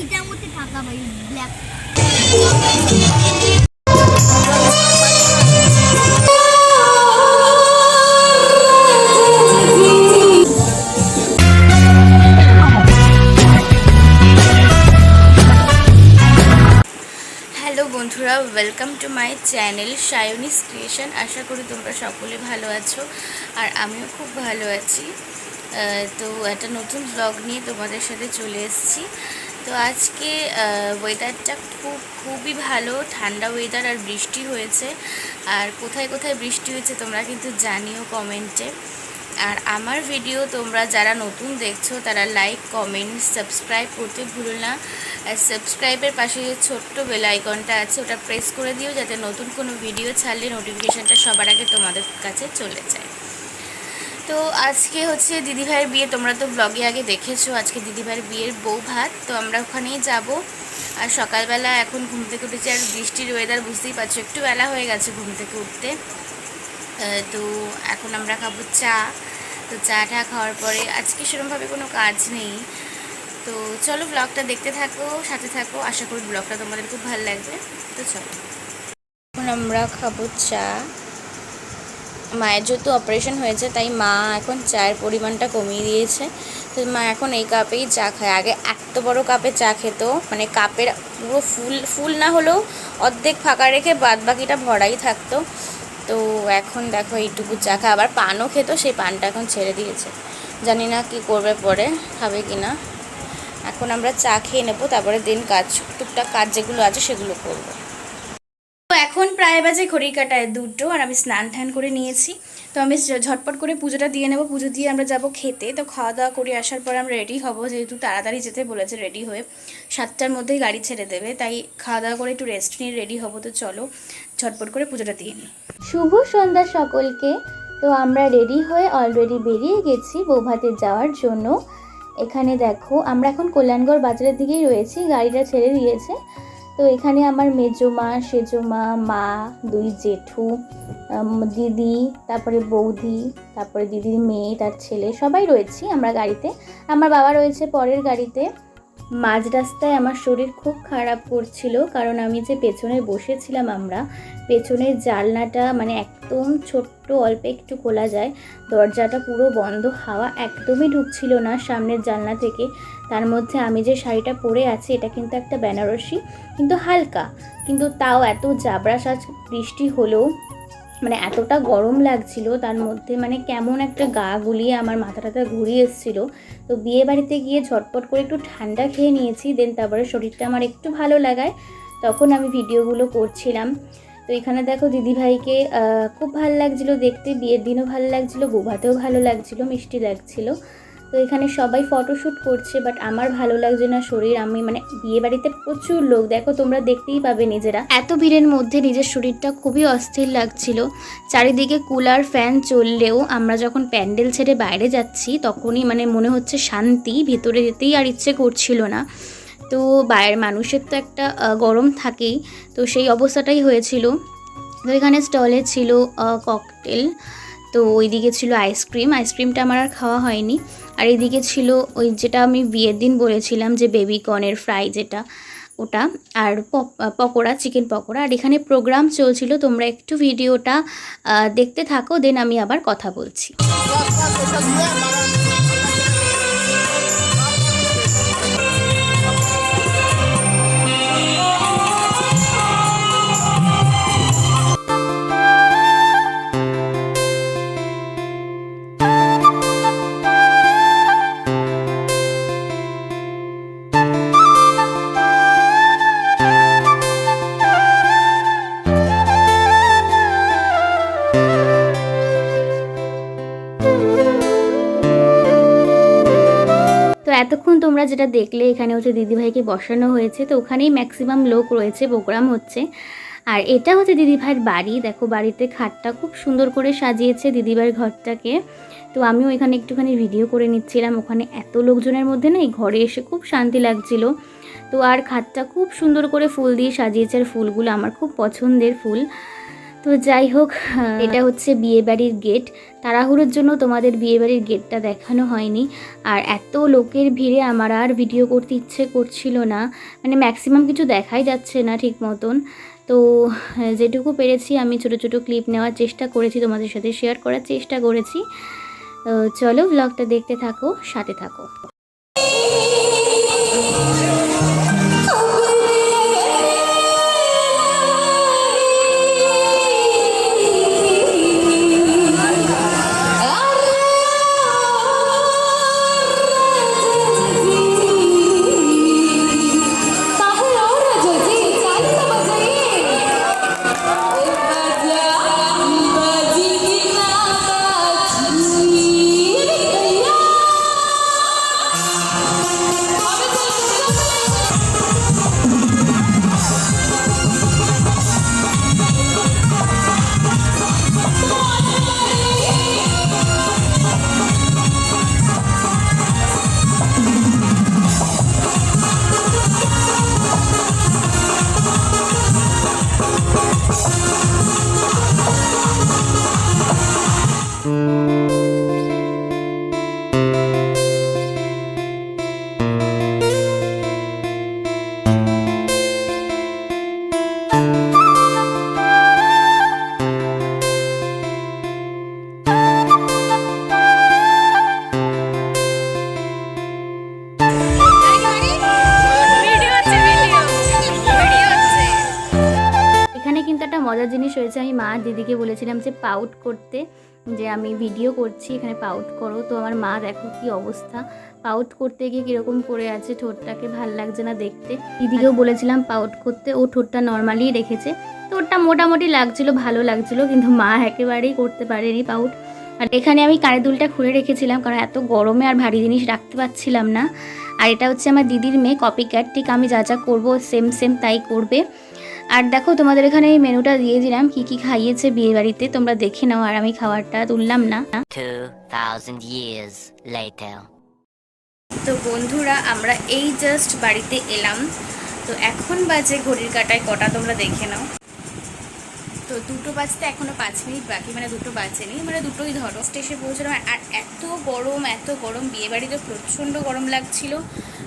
ইটার মধ্যে থাকা বন্ধুরা welcome to my channel Sayanis creation আশা করি তোমরা সকলে ভালো আছো, আর আমিও খুব ভালো আছি। তো একটা নতুন ব্লগ নিয়ে তোমাদের সাথে চলে এসেছি। তো আজকে ওয়েদারটা খুব, খুবই ভালো। ঠান্ডা ওয়েদার আর বৃষ্টি হয়েছে। আর কোথায় কোথায় বৃষ্টি হয়েছে তোমরা কিন্তু জানিও কমেন্টে আর আমার ভিডিও তোমরা যারা নতুন দেখছ, তারা লাইক কমেন্ট সাবস্ক্রাইব করতে ভুলো না। আর সাবস্ক্রাইবের পাশে যে ছোট্ট বেল আইকনটা আছে, ওটা প্রেস করে দিও, যাতে নতুন কোনো ভিডিও ছাড়লে নোটিফিকেশানটা সবার আগে তোমাদের কাছে চলে যায়। তো আজকে হচ্ছে দিদিভাইয়ের বিয়ে, তোমরা তো ব্লগে আগে দেখেছ, আজকে দিদিভাইয়ের বিয়ের বউ ভাত, তো আমরা ওখানেই যাব। আর সকালবেলা এখন ঘুম থেকে উঠেছি, আর বৃষ্টির ওয়েদার বুঝতেই পারছ, একটু বেলা হয়ে গেছে ঘুম থেকে উঠতে। তো এখন আমরা খাব চা, তো চা টা খাওয়ার পরে আজকে সেরকমভাবে কোনো কাজ নেই। তো চলো ব্লগটা দেখতে থাকো, সাথে থাকো, আশা করি ব্লগটা তোমাদের খুব ভালো লাগবে। তো চলো। এখন আমরা খাব চা। মায়ের যেহেতু অপারেশন হয়েছে, তাই মা এখন চায়ের পরিমাণটা কমিয়ে দিয়েছে। তো মা এখন এই কাপেই চা খায়। আগে এত বড় কাপে চা খেত মানে কাপের পুরো ফুল ফুল না হলেও অর্ধেক ফাঁকা রেখে বাদ বাকিটা ভরাই থাকতো। তো এখন দেখো এইটুকু চা খায়। আবার পানও খেত, সেই পানটা এখন ছেড়ে দিয়েছে। জানি না কি করবে পরে, খাবে কি না। এখন আমরা চা খেয়ে নেব, তারপরে দিন কাজ, টুকটাক কাজ যেগুলো আছে সেগুলো করব। প্রায় বাজে ঘড়ি কাটায় দুটো আর আমি স্নান টান করে নিয়েছি। তো আমি ঝটপট করে পুজোটা দিয়ে নেব। পুজো দিয়ে আমরা যাব খেতে। তো খাওয়া দাওয়া করে আসার পর আমরা রেডি হব। যেহেতু তাড়াতাড়ি যেতে বলেছে রেডি হয়ে সাতটার মধ্যেই গাড়ি ছেড়ে দেবে। তাই খাওয়া দাওয়া করে একটু রেস্ট নিয়ে রেডি হব। তো চলো ঝটপট করে পুজোটা দিয়ে নিই। শুভ সন্ধ্যা সকলকে। তো আমরা রেডি হয়ে অলরেডি বেরিয়ে গেছি বৌভাতে যাওয়ার জন্য। এখানে দেখো, আমরা এখন কল্যাণগড় বাজারের দিকেই রয়েছি। গাড়িটা ছেড়ে দিয়েছে। তো এখানে আমার মেজো মা সেজো মা মা দুই জেঠু দিদি, তারপরে বৌদি, তারপরে দিদির মেয়ে, তার ছেলে, সবাই রয়েছি আমরা গাড়িতে। আমার বাবা রয়েছে পরের গাড়িতে। মাঝ রাস্তায় আমার শরীর খুব খারাপ করছিল, কারণ আমি যে পেছনে বসেছিলাম আমরা, পেছনের জানলাটা মানে একদম ছোট্ট, অল্প একটু খোলা যায়, দরজাটা পুরো বন্ধ, হাওয়া একদমই ঢুকছিল না সামনের জানলা থেকে। তার মধ্যে আমি যে শাড়িটা পরে আছি, এটা কিন্তু একটা বেনারসি, কিন্তু হালকা। কিন্তু তাও এত জাবরা সাজ বৃষ্টি হলেও মানে এতটা গরম লাগছিল, তার মধ্যে মানে কেমন একটা গা গুলিয়ে আমার মাথাটাটা ঘুরিয়ে এসেছিল। তো বিয়ে বাড়িতে গিয়ে ঝটপট করে একটু ঠান্ডা খেয়ে নিয়েছি দেন তারপরে শরীরটা আমার একটু ভালো লাগায়। তখন আমি ভিডিওগুলো করছিলাম। তো এখানে দেখো দিদিভাইকে খুব ভালো লাগছিল দেখতে, বিয়ের দিনও ভালো লাগছিল গোভাতেও ভালো লাগছিল, মিষ্টি লাগছিল। তো এখানে সবাই ফটোশ্যুট করছে বাট আমার ভালো লাগছে না শরীর। আমি মানে বিয়ে বাড়িতে প্রচুর লোক। দেখো, তোমরা দেখতেই পাবে নিজেরা। এত ভিড়ের মধ্যে নিজের শরীরটা খুবই অস্থির লাগছিল। চারিদিকে কুলার ফ্যান চললেও আমরা যখন প্যান্ডেল ছেড়ে বাইরে যাচ্ছি, তখনই মানে মনে হচ্ছে শান্তি, ভেতরে যেতেই আর ইচ্ছে করছিল না। তো বাইরের মানুষের তো একটা গরম থাকেই। তো সেই অবস্থাটাই হয়েছিল। তো এখানে স্টলে ছিল ককটেল তো ওইদিকে ছিল আইসক্রিম। আইসক্রিমটা আমার আর খাওয়া হয়নি। আর এদিকে ছিল ওই যেটা আমি বিয়ের দিন বলেছিলাম, যে বেবি কর্নের ফ্রাই যেটা, ওটা। আর পক- পকোড়া, চিকেন পকোড়া। আর এখানে প্রোগ্রাম চলছিল, তোমরা একটু ভিডিওটা দেখতে থাকো, দেন আমি আবার কথা বলছি। তোমরা যেটা দেখলে এখানে হচ্ছে দিদিভাইকে বসানো হয়েছে, তো ওখানেই ম্যাক্সিমাম লোক রয়েছে প্রোগ্রাম হচ্ছে। আর এটা হচ্ছে দিদিভাইয়ের বাড়ি, দেখো বাড়িতে খাটটা খুব সুন্দর করে সাজিয়েছে দিদিভাইয়ের ঘরটাকে। তো আমিও এখানে একটুখানি ভিডিও করে নিচ্ছিলাম, ওখানে এত লোকজনের মধ্যে না এই ঘরে এসে খুব শান্তি লাগছিল। তো আর খাটটা খুব সুন্দর করে ফুল দিয়ে সাজিয়েছে, আর ফুলগুলো আমার খুব পছন্দের ফুল। তো যাই হোক এটা হচ্ছে বিয়েবাড়ির গেট। তাড়াহুড়োর জন্য তোমাদের বিয়েবাড়ির গেটটা দেখানো হয়নি। আর এত লোকের ভিড়ে আমার আর ভিডিও করতে ইচ্ছে করছিল না। মানে ম্যাক্সিমাম কিছু দেখাই যাচ্ছে না ঠিক মতন। তো যেটুকু পেরেছি আমি ছোট ছোট ক্লিপ নেওয়ার চেষ্টা করেছি তোমাদের সাথে শেয়ার করার চেষ্টা করেছি। চলো ব্লগটা দেখতে থাকো সাথে থাকো। মজার জিনিস হয়েছে, আমি মা দিদিকে বলেছিলাম যে পাউট করতে, যে আমি ভিডিও করছি, এখানে পাউট করো। তো আমার মা দেখো কি অবস্থা। পাউট করতে গিয়ে কীরকম করে আছে, ঠোঁটটাকে ভালো লাগছে না দেখতে। দিদিকেও বলেছিলাম পাউট করতে, ও ঠোঁটটা নর্মালি রেখেছে। তো ওটা মোটামুটি লাগছিল, ভালো লাগছিল, কিন্তু মা একেবারেই করতে পারেনি পাউট আর এখানে আমি কানের দুলটা খুলে রেখেছিলাম, কারণ এত গরমে আর ভারী জিনিস রাখতে পারছিলাম না। আর এটা হচ্ছে আমার দিদির মেয়ে কপি ক্যাট ঠিক আমি যা যা করব সেম সেম তাই করবে। আর দেখো তোমাদের এখানে এই মেনুটা দিয়ে দিলাম কি কি খাইয়েছে বিয়ে বাড়িতে তোমরা দেখে নাও আর আমি খাবারটা তুললাম না। 2,000 years later. তো বন্ধুরা আমরা এই জাস্ট বাড়িতে এলাম। তো এখন বাজে ঘড়ির কাটায় কটা তোমরা দেখে নাও। তো দুটো বাজতে এখনও পাঁচ মিনিট বাকি মানে দুটো বাজেনি মানে দুটোই ধরো। স্টেশে পৌঁছলাম আর এত গরম এত গরম বিয়ে বাড়িতে প্রচণ্ড গরম লাগছিল।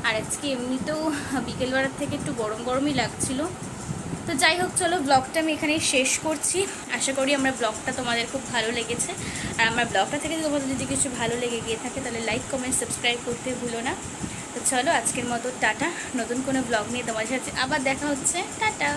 আর আজকে এমনিতেও বিকেলবেলার থেকে একটু গরম গরমই লাগছিল। তো যাই হোক, চলো ব্লগটা আমি এখানেই শেষ করছি। আশা করি আমার ব্লগটা তোমাদের খুব ভালো লেগেছে। আর আমার ব্লগটা থেকে তোমাদের যদি কিছু ভালো লেগে গিয়ে থাকে, তাহলে লাইক কমেন্ট সাবস্ক্রাইব করতে ভুলো না। তো চলো আজকের মতো, টাটা। নতুন কোনো ব্লগ নিয়ে তোমাদের সাথে আবার দেখা হচ্ছে। টাটা!